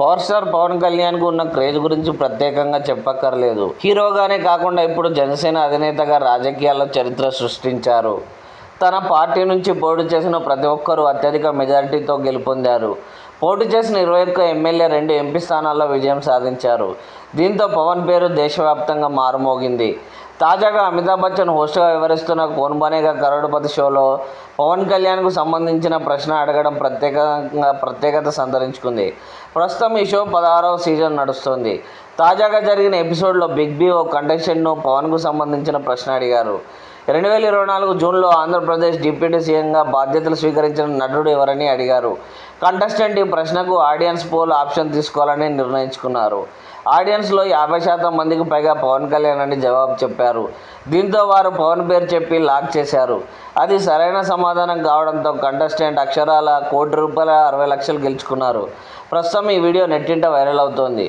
Power star Pawan కళ్యాణ్కు ఉన్న craze గురించి ప్రత్యేకంగా చెప్పక్కర్లేదు. హీరోగానే కాకుండా ఇప్పుడు జనసేన అధినేతగా రాజకీయాల్లో చరిత్ర సృష్టించారు. తన పార్టీ నుంచి పోటీ చేసిన ప్రతి ఒక్కరూ అత్యధిక మెజారిటీతో గెలుపొందారు. పోటీ చేసిన ఇరవై ఒక్క ఎమ్మెల్యే రెండు ఎంపీ స్థానాల్లో విజయం సాధించారు. దీంతో పవన్ పేరు దేశవ్యాప్తంగా మారుమోగింది. తాజాగా అమితాబ్ బచ్చన్ హోస్ట్గా వ్యవహరిస్తున్న కోన్ బనేగా షోలో పవన్ కళ్యాణ్కు సంబంధించిన ప్రశ్న అడగడం ప్రత్యేకంగా ప్రత్యేకత సంతరించుకుంది. ప్రస్తుతం ఈ షో పదహారవ సీజన్ నడుస్తుంది. తాజాగా జరిగిన ఎపిసోడ్లో బిగ్ బి ఓ కంటెస్టెంట్ను పవన్కు సంబంధించిన ప్రశ్న అడిగారు. రెండు వేల ఇరవై నాలుగు జూన్లో ఆంధ్రప్రదేశ్ డిప్యూటీ సీఎంగా బాధ్యతలు స్వీకరించిన నటుడు ఎవరని అడిగారు. కంటెస్టెంట్ ఈ ప్రశ్నకు ఆడియన్స్ పోల్ ఆప్షన్ తీసుకోవాలని నిర్ణయించుకున్నారు. ఆడియన్స్లో యాభై శాతం మందికి పైగా పవన్ కళ్యాణ్ అని జవాబు చెప్పారు. దీంతో వారు పవన్ పేరు చెప్పి లాక్ చేశారు. అది సరైన సమాధానం కావడంతో కంటెస్టెంట్ అక్షరాల కోటి రూపాయల అరవై లక్షలు గెలుచుకున్నారు. ప్రస్తుతం ఈ వీడియో నెట్టింట వైరల్ అవుతోంది.